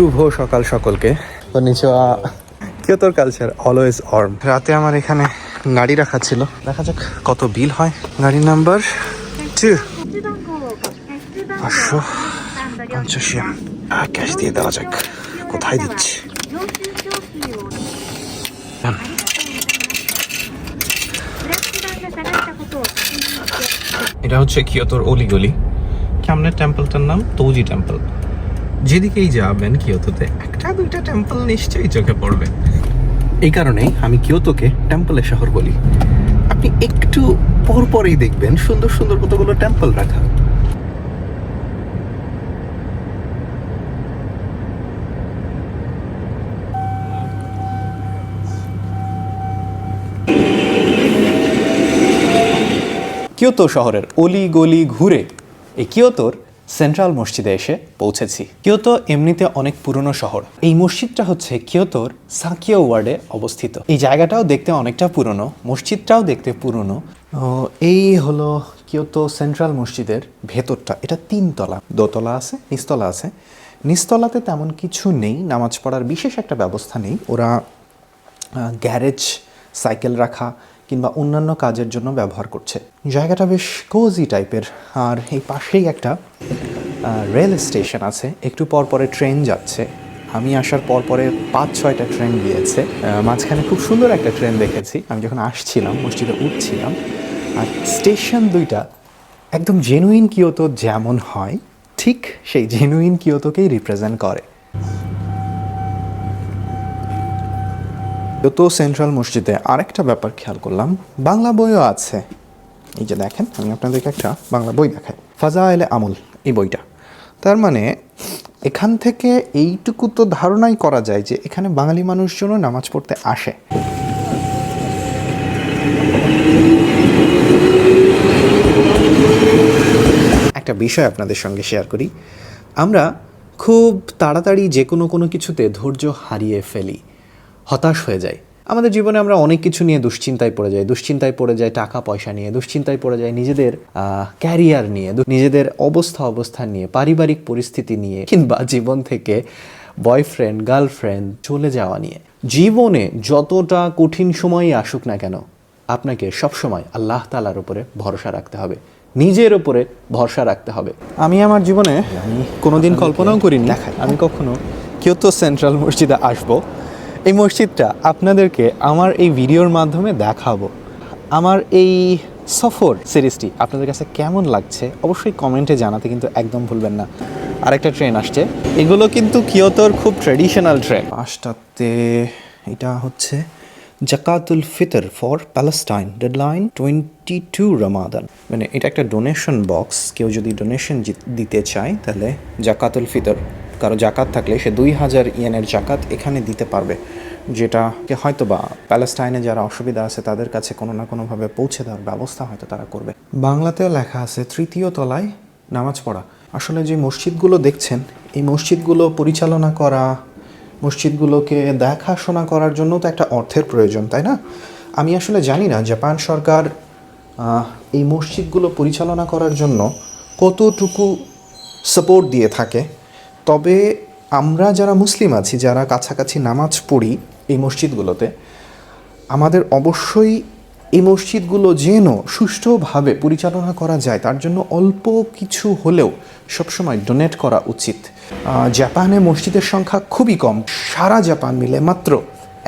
শুভ সকাল সকলকে। কনিচিওয়া। কিয়োতোর culture always অর্ম রাতে আমার এখানে গাড়ি রাখা ছিল। দেখা যাক কত বিল হয় গাড়ি নাম্বার টু পাঁচশো পঞ্চাশ ক্যাশ দিয়ে দেওয়া যাক। কোথায় দিচ্ছি? এটা হচ্ছে কিয়োতোর অলিগলি সামনের টেম্পলটার নাম? তৌজি টেম্পল যেদিকেই যাবেন কিয়োতোতে একটা দুইটা টেম্পল নিশ্চয়ই চোখে পড়বে। এই কারণেই আমি কিয়োতোকে টেম্পলের শহর বলি। আপনি একটু পর পরেই দেখবেন সুন্দর সুন্দর কতগুলো টেম্পল রাখা। কিয়োতো শহরের অলি গলি ঘুরে এই কিয়োতোর সেন্ট্রাল মসজিদে এসে পৌঁছেছি। কিয়োতো এমনিতে অনেক পুরনো শহর। এই মসজিদটা হচ্ছে কিয়োতোর সাকিও ওয়ার্ডে অবস্থিত। এই জায়গাটাও দেখতে অনেকটা পুরনো, মসজিদটাও দেখতে পুরনো। এই হলো কিয়োতো সেন্ট্রাল মসজিদের ভেতরটা। এটা তিনতলা। দোতলা আছে, নিচতলা আছে। নিচতলাতে তেমন কিছু নেই, নামাজ পড়ার বিশেষ একটা ব্যবস্থা নেই। ওরা গ্যারেজ সাইকেল রাখা কিংবা অন্যান্য কাজের জন্য ব্যবহার করছে। জায়গাটা বেশ কোজি টাইপের আর এই পাশেই একটা রেল স্টেশন আছে। একটু পর পরে ট্রেন যাচ্ছে। আমি আসার পর পরে পাঁচ, ছয়টা ট্রেন গিয়েছে। মাঝখানে খুব সুন্দর একটা ট্রেন দেখেছি। আমি যখন আসছিলাম, মসজিদে উঠছিলাম, আর স্টেশন দুইটা একদম জেনুইন কিয়োতো যেমন হয়, ঠিক সেই জেনুইন কিয়োতোকেই রিপ্রেজেন্ট করে। তো সেন্ট্রাল মসজিদে আরেকটা ব্যাপার খেয়াল করলাম। বাংলা বইও আছে। এই যে দেখেন, আমি আপনাদেরকে একটা বাংলা বই দেখাই। ফাজা এলে আমল, এই বইটা। তার মানে এখান থেকে এইটুকু তো ধারণাই করা যায় যে এখানে বাঙালি মানুষজনও নামাজ পড়তে আসে। একটা বিষয় আপনাদের সঙ্গে শেয়ার করি। আমরা খুব তাড়াতাড়ি যে কোনো কোনো কিছুতে ধৈর্য হারিয়ে ফেলি। হতাশ হয়ে যাই। আমাদের জীবনে আমরা অনেক কিছু নিয়ে দুশ্চিন্তায় পড়ে যাই। দুশ্চিন্তায় পড়ে যায় টাকা পয়সা নিয়ে দুশ্চিন্তায় পড়ে যায় নিজেদের ক্যারিয়ার নিয়ে নিজেদের অবস্থা অবস্থান নিয়ে পারিবারিক পরিস্থিতি নিয়ে কিংবা জীবন থেকে বয়ফ্রেন্ড গার্লফ্রেন্ড চলে যাওয়া নিয়ে। জীবনে যতটা কঠিন সময়ই আসুক না কেন আপনাকে সবসময় আল্লাহ তালার উপরে ভরসা রাখতে হবে। নিজের উপরে ভরসা রাখতে হবে। আমি আমার জীবনে আমি কোনোদিন কল্পনাও করিনি। আমি কখনো কেউ তো সেন্ট্রাল মসজিদে আসব এই মসজিদটা আপনাদেরকে আমার এই ভিডিওর মাধ্যমে দেখাবো। আমার এই সফর সিরিজটি আপনাদের কাছে কেমন লাগছে অবশ্যই কমেন্টে জানাতে কিন্তু একদম ভুলবেন না। আরেকটা ট্রেন আসছে। এগুলো কিন্তু কিয়োতোর খুব ট্রেডিশনাল ট্রেন পাঁচটাতে এটা হচ্ছে জাকাতুল Fitr for Palestine. Deadline twenty two Ramadan মানে এটা একটা ডোনেশন বক্স কেউ যদি ডোনেশন দিতে চায়, তাহলে জাকাতুল ফিতর। কারও জাকাত থাকলে সে দুই হাজার ইয়েনের জাকাত এখানে দিতে পারবে, যেটাকে হয়তো বা প্যালেস্টাইনে যারা অসুবিধা আছে তাদের কাছে কোনো না কোনোভাবে পৌঁছে দেওয়ার ব্যবস্থা হয়তো তারা করবে। বাংলাতেও লেখা আছে তৃতীয় তলায় নামাজ পড়া। আসলে যে মসজিদগুলো দেখছেন, এই মসজিদগুলো পরিচালনা করা, মসজিদগুলোকে দেখাশোনা করার জন্য তো একটা অর্থের প্রয়োজন, তাই না? আমি আসলে জানি না, জাপান সরকার এই মসজিদগুলো পরিচালনা করার জন্য কতটুকু সাপোর্ট দিয়ে থাকে। তবে আমরা যারা মুসলিম আছি, যারা কাছাকাছি নামাজ পড়ি এই মসজিদগুলোতে, আমাদের অবশ্যই এই মসজিদগুলো যেন সুষ্ঠুভাবে পরিচালনা করা যায়, তার জন্য অল্প কিছু হলেও সবসময় ডোনেট করা উচিত। জাপানে মসজিদের সংখ্যা খুবই কম, সারা জাপান মিলে মাত্র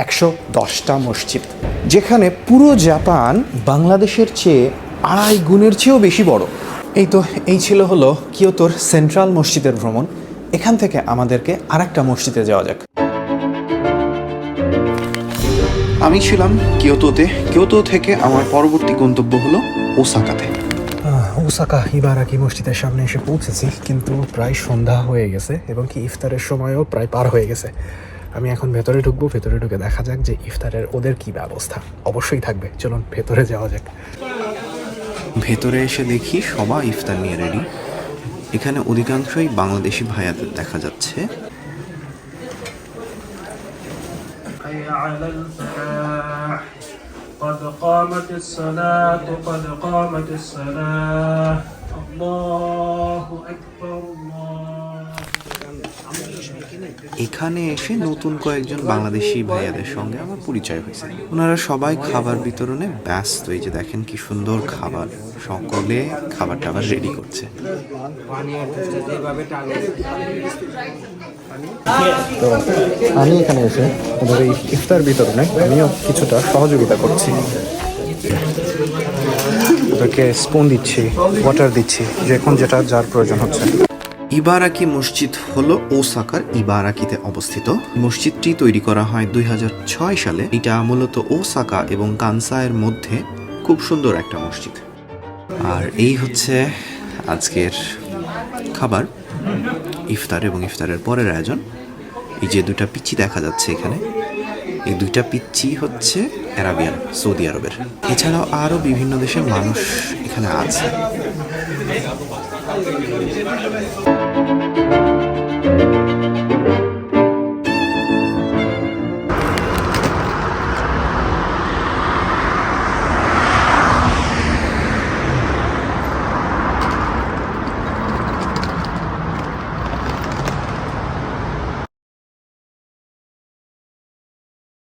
একশো দশটা মসজিদ, যেখানে পুরো জাপান বাংলাদেশের চেয়ে আড়াই গুণের চেয়েও বেশি বড়। এই তো, এই ছিল হলো কিয়োতোর সেন্ট্রাল মসজিদের ভ্রমণ। এখান থেকে আমাদেরকে আরেকটা মসজিদে যাওয়া যাক। আমি ছিলাম কিয়োতোতে। কিয়োতো থেকে আমার পরবর্তী গন্তব্য হলো ওসাকাতে। ওসাকা ইবারাকি মসজিদের সামনে এসে পৌঁছেছি কিন্তু প্রায় সন্ধ্যা হয়ে গেছে এবং কি ইফতারের সময়ও প্রায় পার হয়ে গেছে। আমি এখন ভেতরে ঢুকবো ভেতরে ঢুকে দেখা যাক যে ইফতারের ওদের কি ব্যবস্থা। অবশ্যই থাকবে চলুন ভেতরে যাওয়া যাক। ভেতরে এসে দেখি সবাই ইফতার নিয়ে রেডি এখানে অধিকাংশই বাংলাদেশি ভাইয়াদের দেখা যাচ্ছে حي على الفلاح قد قامت الصلاة قد قامت الصلاة الله এখানে এসে নতুন কয়েকজন বাংলাদেশি ভাইয়াদের সঙ্গে আমার পরিচয় হয়েছে। ওনারা সবাই খাবার বিতরণে ব্যস্ত। এই যে দেখেন কি সুন্দর খাবার। সকলে খাবার টাবার রেডি করছে। আমি এখানে এসে ওদের এই ইফতার বিতরণে আমিও কিছুটা সহযোগিতা করছি। ওদেরকে স্পুন দিচ্ছি ওয়াটার দিচ্ছি, যে এখন যেটা যার প্রয়োজন হচ্ছে। ইবারাকি মসজিদ হলো ওসাকার ইবারাকিতে অবস্থিত। মসজিদটি তৈরি করা হয় দুই হাজার ছয় সালে। এটা মূলত ওসাকা এবং কানসায়ের মধ্যে খুব সুন্দর একটা মসজিদ। আর এই হচ্ছে আজকের খাবার। ইফতার এবং ইফতারের পরের আয়োজন। এই যে দুটা পিচ্ছি দেখা যাচ্ছে এখানে, এই দুইটা পিচ্ছি হচ্ছে অ্যারাবিয়ান, সৌদি আরবের। এছাড়াও আরও বিভিন্ন দেশের মানুষ এখানে আছে। Thank you.